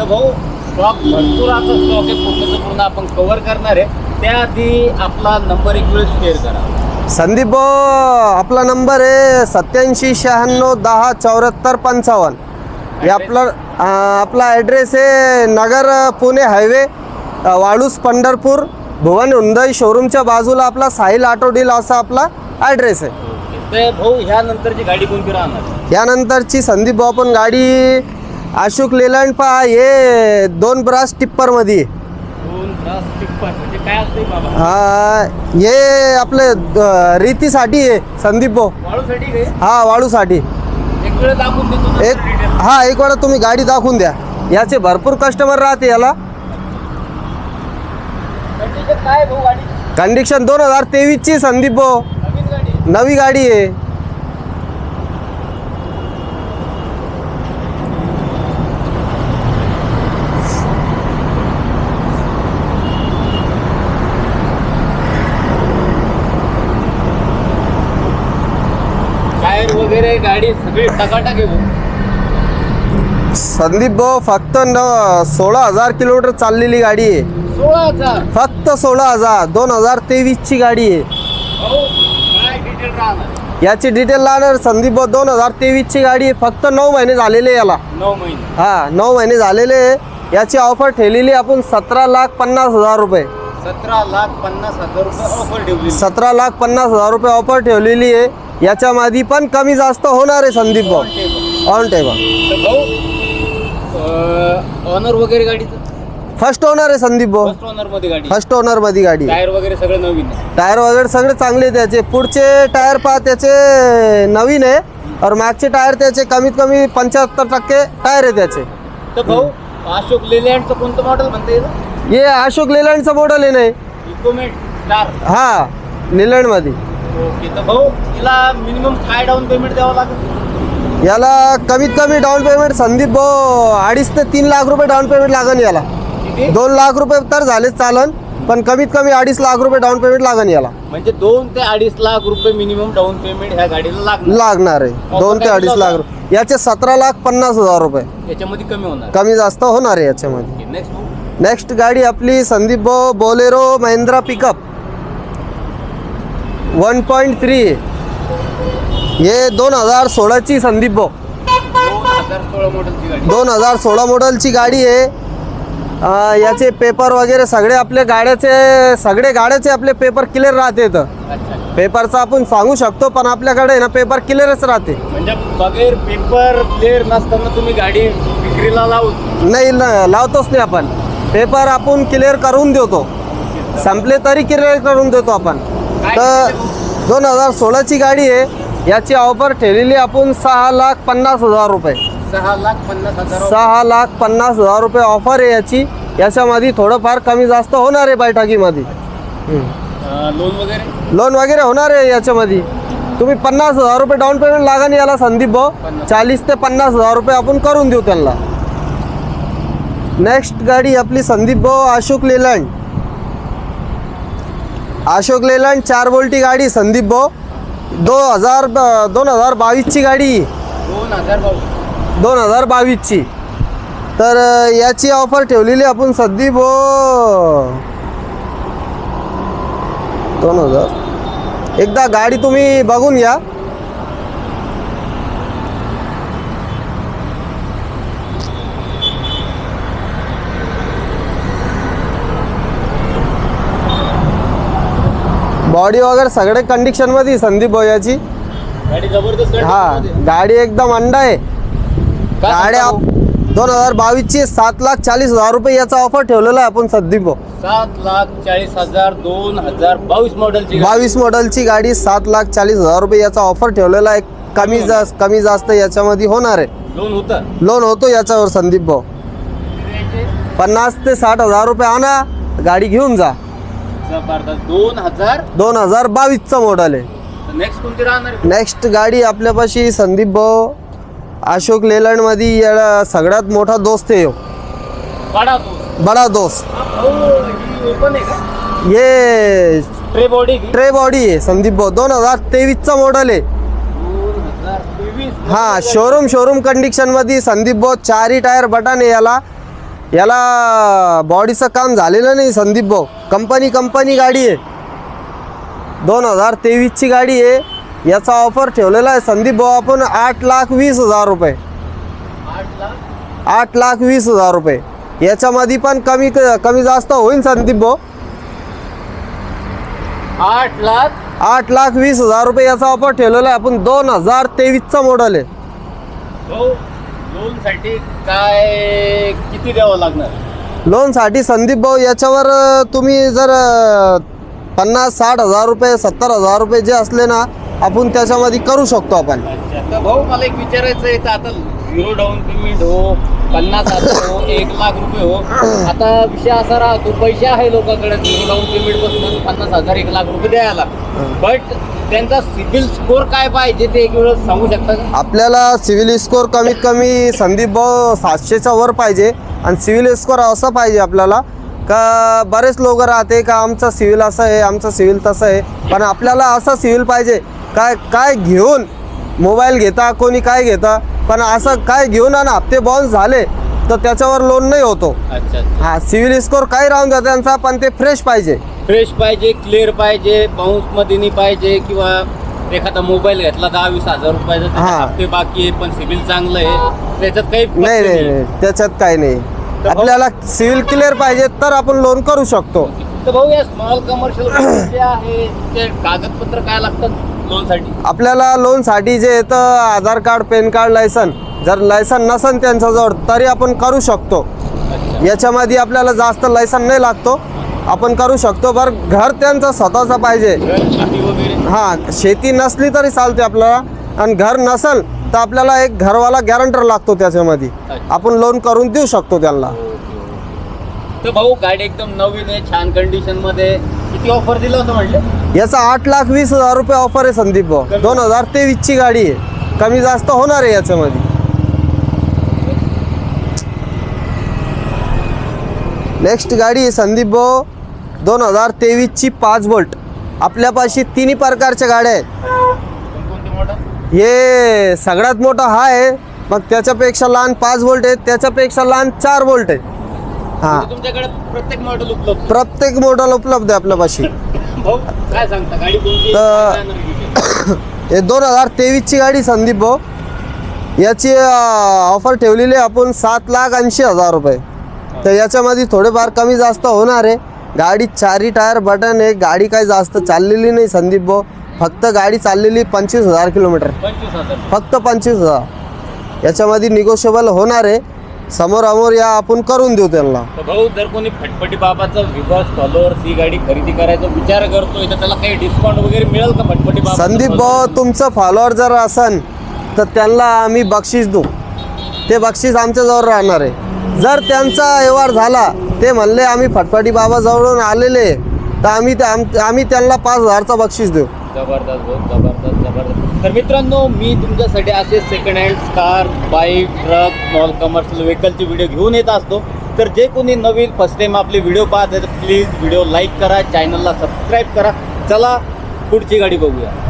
तर भाऊ स्टॉक भरपूर आता स्टॉक आहे पूर्णचं पूर्ण आपण कव्हर करणार आहे. त्याआधी आपला नंबर एक वेळेस शेअर करा. संदीप भाऊ आपला नंबर आहे सत्याऐंशी शहाण्णव दहा चौऱ्याहत्तर पंचावन्न. हे आपला आपला ॲड्रेस आहे नगर पुणे हायवे अं, वाळूस पंढरपूर भुवन हुंदई शोरूमच्या बाजूला आपला साहिल ऑटो डील असा आपला ॲड्रेस आहे. तर भाऊ ह्या नंतरची गाडी कोणती राहणार? यानंतरची संदीप भाऊ आपण गाडी अशोक लेलँड पहा हे दोन ब्रास. दोन टिप्पर म्हणजे काय असते बाबा? हा हे आपले अं, रीतीसाठी आहे संदीप भाऊ. वाळूसाठी काय हा? वाळूसाठी. एक वेळ दाखवून देतो ना एक detail. हा एक वेळा तुम्ही गाडी दाखवून द्या. याचे भरपूर कस्टमर राहते याला. Condition काय आहे भाऊ गाडी कंडिशन दोन हजार तेवीसची संदीप भाऊ. नवीन गाडी नवी गाडी आहे. टायर वगैरे गाडी सगळी टकाटक आहे भाऊ. संदीप भाऊ फक्त न सोळा हजार किलोमीटर चाललेली गाडी आहे. सोळा हजार? फक्त सोळा हजार दोन हजार तेवीसची गाडी आहे. भाऊ काय डिटेल राहणार? याची डिटेल लावणार संदीप भाऊ दोन हजार तेवीसची गाडी आहे. फक्त नऊ महिने झालेले याला. नऊ महिने. हा नऊ महिने झालेले आहे. याची ऑफर ठेवलेली आपण सतरा लाख पन्नास हजार रुपये. सतरा लाख पन्नास हजार रुपये ऑफर ठेवली सतरा लाख पन्नास हजार रुपये ऑफर ठेवलेली आहे. याच्यामध्ये पण कमी जास्त होणार आहे संदीप भाऊ. ऑन टेबल भाऊ ऑनर वगैरे गाडीचं? फर्स्ट ओनर आहे संदीप भाऊ. फर्स्ट ऑनरमध्ये गाडी. फर्स्ट ओनरमध्ये गाडी आहे. टायर वगैरे सगळं नवीन आहे. टायर वगैरे सगळे चांगले आहेत त्याचे. पुढचे टायर पहा त्याचे नवीन आहे. और मागचे टायर त्याचे कमीत कमी पंच्याहत्तर टक्के टायर आहे त्याचे. तर भाऊ अशोक लेलँडचं कोणतं मॉडेल म्हणता येईल? हे अशोक लेलँडचं मॉडेल आहे नाही. इकोमेट स्टार हा लेलँडमध्ये ओके तर भाऊ तिला मिनिमम काय डाऊन पेमेंट द्यावं लागेल. याला कमीत कमी डाऊन पेमेंट संदीप भाऊ अडीच ते तीन लाख रुपये डाऊन पेमेंट लागन याला. किती? दोन लाख रुपये तर झालेच चालन पण कमीत कमी अडीच लाख रुपये डाऊन पेमेंट लागन याला. म्हणजे दोन ते अडीच लाख रुपये मिनिमम डाऊन पेमेंट ह्या गाडीला लागणार. लागणार आहे. दोन ते अडीच लाख रुपये. याचे सतरा लाख पन्नास हजार रुपये. याच्यामध्ये कमी होणार. कमी जास्त होणार आहे याच्यामध्ये. नेक्स्ट नेक्स्ट गाडी आपली संदीप भाऊ Bolero Mahindra pickup one point three. हे दोन हजार सोळाची संदीप भाऊ. दोन हजार सोळा मॉडेलची गाडी. आहे. याचे पेपर वगैरे सगळे आपले गाड्याचे सगळे गाड्याचे आपले पेपर क्लिअर राहते अच्छा. पेपरचं आपण सांगू शकतो पण आपल्याकडे ना पेपर क्लिअरच राहते. म्हणजे बगैर पेपर क्लिअर नसताना तुम्ही गाडी विक्रीला लावून. नाही लावतोच नाही आपण. पेपर आपण क्लिअर करून देतो. संपले तरी क्लिअर करून देतो आपण. तर दोन हजार सोळाची गाडी आहे. याची ऑफर ठेवलेली आपण सहा लाख पन्नास हजार रुपये. सहा लाख पन्नास हजार सहा लाख पन्नास हजार रुपये ऑफर आहे याची. याच्यामध्ये थोडंफार कमी जास्त होणार आहे बैठकीमध्ये. लोन वगैरे? लोन वगैरे होणार आहे याच्यामध्ये. तुम्ही पन्नास हजार रुपये डाऊन पेमेंट लागन याला संदीप भाऊ. चाळीस ते पन्नास हजार रुपये आपण करून देऊ त्यांना. नेक्स्ट गाडी आपली संदीप भाऊ अशोक लेलँड. अशोक लेलँड चार बोल्टी गाडी संदीप भाऊ. दोन हजार दोन हजार बावीसची गाडी. दोन हजार दोन हजार बावीसची. तर याची ऑफर ठेवलेली आपण संदीप भाऊ. दोन हजार. एकदा गाडी तुम्ही बघून घ्या. बॉडी वगैरे सगळे कंडिशनमध्ये संदीप भाऊ याची गाडी जबरदस्त गाडी हा. गाडी एकदम अंडा आहे. भाऊ? दोन हजार बावीसची सात लाख चाळीस हजार रुपये याचा ऑफर ठेवलेला आहे आपण संदीप भाऊ. सात लाख चाळीस हजार दोन हजार बावीस मॉडेलची गाडी. बावीस मॉडेलची गाडी सात लाख चाळीस हजार रुपये याचा ऑफर ठेवलेला आहे. कमी जास्त कमी जास्त याच्यामध्ये होणार आहे. लोन होतं? लोन होतो याच्यावर संदीप भाऊ. पन्नास ते साठ हजार रुपये आणा गाडी घेऊन जा. जबरदस्त. दोन हजार दोन हजार बावीसचं मॉडेल आहे. नेक्स्ट कोणती राहणार आहे? नेक्स्ट गाडी आपल्यापाशी संदीप भाऊ अशोक लेलँडमध्ये याला सगळ्यात मोठा दोस्त आहे ह्यो. वाडा तो बडा दोस्त. ओपन आहे का? ये ट्रे बॉडी ट्रे बॉडी आहे संदीप भाऊ. दोन हजार तेवीसचा मॉडेल आहे. दोन हजार तेवीस. हा शोरूम शोरूम कंडिशनमध्ये संदीप भाऊ चारही टायर बटन आहे याला. याला बॉडीचं काम झालेलं नाही संदीप भाऊ. कंपनी कंपनी गाडी आहे. दोन हजार तेवीसची गाडी आहे. याचा ऑफर ठेवलेला आहे संदीप भाऊ. आपण आठ लाख वीस हजार रुपये. आठ लाख वीस हजार रुपये. याच्यामध्ये पण कमी कमी जास्त होईल संदीप भाऊ. आठ लाख? आठ लाख वीस हजार रुपये याचा ऑफर ठेवलेला आहे. आपण दोन हजार तेवीसचा मॉडल आहे. भाऊ लोनसाठी काय किती द्यावं लागणार? लोनसाठी संदीप भाऊ याच्यावर अ, तुम्ही जर अ, पन्नास साठ हजार रुपये सत्तर हजार रुपये जे असले ना आपण त्याच्यामध्ये करू शकतो आपण. अच्छा तर भाऊ मला एक विचारायचं आहे तर आता झिरो डाऊन पेमेंट हो पन्नास हजार हो एक लाख रुपये हो आता विषय असा राहतो पैसे आहे लोकांकडे झिरो डाऊन पेमेंट बसून पन्नास हजार एक लाख रुपये द्यायला. बट त्यांचा सिबिल स्कोर काय पाहिजे ते एक वेळ सांगू शकता का? आपल्याला सिव्हिल स्कोअर कमीत कमी संदीप भाऊ सातशेच्या वर पाहिजे आणि सिव्हिल स्कोअर असं पाहिजे आपल्याला का बरेच लोक राहते का आमचा सिव्हिल असं आहे आमचं सिव्हिल तसं आहे. पण आपल्याला असं सिव्हिल पाहिजे काय काय घेऊन मोबाईल घेता कोणी काय घेता पण असं काय घेऊन आणि हप्ते बाउन्स झाले तर त्याच्यावर लोन नाही होतो. अच्छा अच्छा. हा सिव्हिल स्कोअर काही राहून द्या त्यांचा पण ते फ्रेश पाहिजे. फ्रेश पाहिजे क्लिअर पाहिजे बाउन्समध्ये नाही पाहिजे किंवा एखादा मोबाईल घेतला दहा वीस हजार रुपयाचा त्याचे हा. हप्ते बाकी आहे पण सिबिल चांगलं आहे. त्याच्यात काही नाही नाही नाही. त्याच्यात काही नाही. भाऊ- आपल्याला सिव्हिल क्लिअर पाहिजे तर आपण लोन करू शकतो. तर भाऊ या स्मॉल कमर्शियल जे आहे ते कागदपत्र काय लागतात लोनसाठी आपल्याला लोनसाठी जे येतं Aadhaar card PAN card license जर लायसन नसन त्यांच्याजवळ तरी आपण करू शकतो. अच्छा. याच्यामध्ये आपल्याला जास्त लायसन नाही लागतो. आपण करू शकतो बरं घर त्यांचं स्वतःचं पाहिजे. हां शेती नसली तरी चालते आपल्याला. आणि घर नसल तर आपल्याला एक घरवाला गॅरंटर लागतो त्याच्यामध्ये. आपण लोन करून देऊ शकतो त्यांना. तर भाऊ गाडी एकदम नवीन आहे छान कंडिशनमध्ये. किती ऑफर दिलं होतं म्हटलं? याचा आठ लाख वीस हजार रुपये ऑफर आहे संदीप भाऊ. दोन हजार तेवीसची गाडी आहे. कमी जास्त होणार आहे याच्यामध्ये. नेक्स्ट गाडी आहे संदीप भाऊ. दोन हजार तेवीसची पाच बोल्ट. आपल्यापाशी तिन्ही प्रकारच्या गाड्या आहेत. हे सगळ्यात मोठा हा आहे. मग त्याच्यापेक्षा लहान पाच बोल्ट आहे त्याच्यापेक्षा लहान चार बोल्ट आहे हां. म्हणजे तुमच्याकडे प्रत्येक मॉडेल उपलब्ध? प्रत्येक मॉडेल उपलब्ध आहे आपल्यापाशी. भाऊ काय सांगता? गाडी कोणती? तर-? हे दोन हजार तेवीसची गाडी संदीप भाऊ. याची ऑफर ठेवलेली आहे आपण सात लाख ऐंशी हजार रुपये. तर याच्यामध्ये थोडेफार कमी जास्त होणार आहे. गाडी चारी टायर बटन आहे. गाडी काही जास्त चाललेली नाही संदीप भाऊ. फक्त गाडी चाललेली पंचवीस हजार किलोमीटर. पंचवीस हजार. फक्त पंचवीस हजार. याच्यामध्ये निगोशिएबल होणार आहे. समोरामोर या आपण करून देऊ त्यांना. तर भाऊ जर कोणी फटफटी बाबाचा फॉलोअर ही गाडी खरेदी करायचा विचार करतोय तर त्याला काही डिस्काउंट वगैरे मिळेल का फटफटी बाबा संदीप भाऊ तुमचं फॉलोअर जर असन तर त्यांना आम्ही बक्षीस देऊ. ते बक्षीस आमच्याजवळ राहणार आहे. जर त्यांचा व्यवहार झाला ते म्हणले आम्ही फटफटी बाबाजवळून आलेले. तर आम्ही त्या आम- आम्ही त्यांना पाच हजारचा बक्षीस देऊ. जबरदस्त भाऊ जबरदस्त जबरदस्त. तर मित्रांनो मी तुमच्यासाठी असे second hand car bike truck small commercial व्हेकलचे video घेऊन येत असतो. तर जे कोणी नवीन फर्स्ट टाईम आपले व्हिडिओ पाहत तर प्लीज व्हिडिओ लाईक करा चॅनलला सबस्क्राईब करा. चला पुढची गाडी बघूया.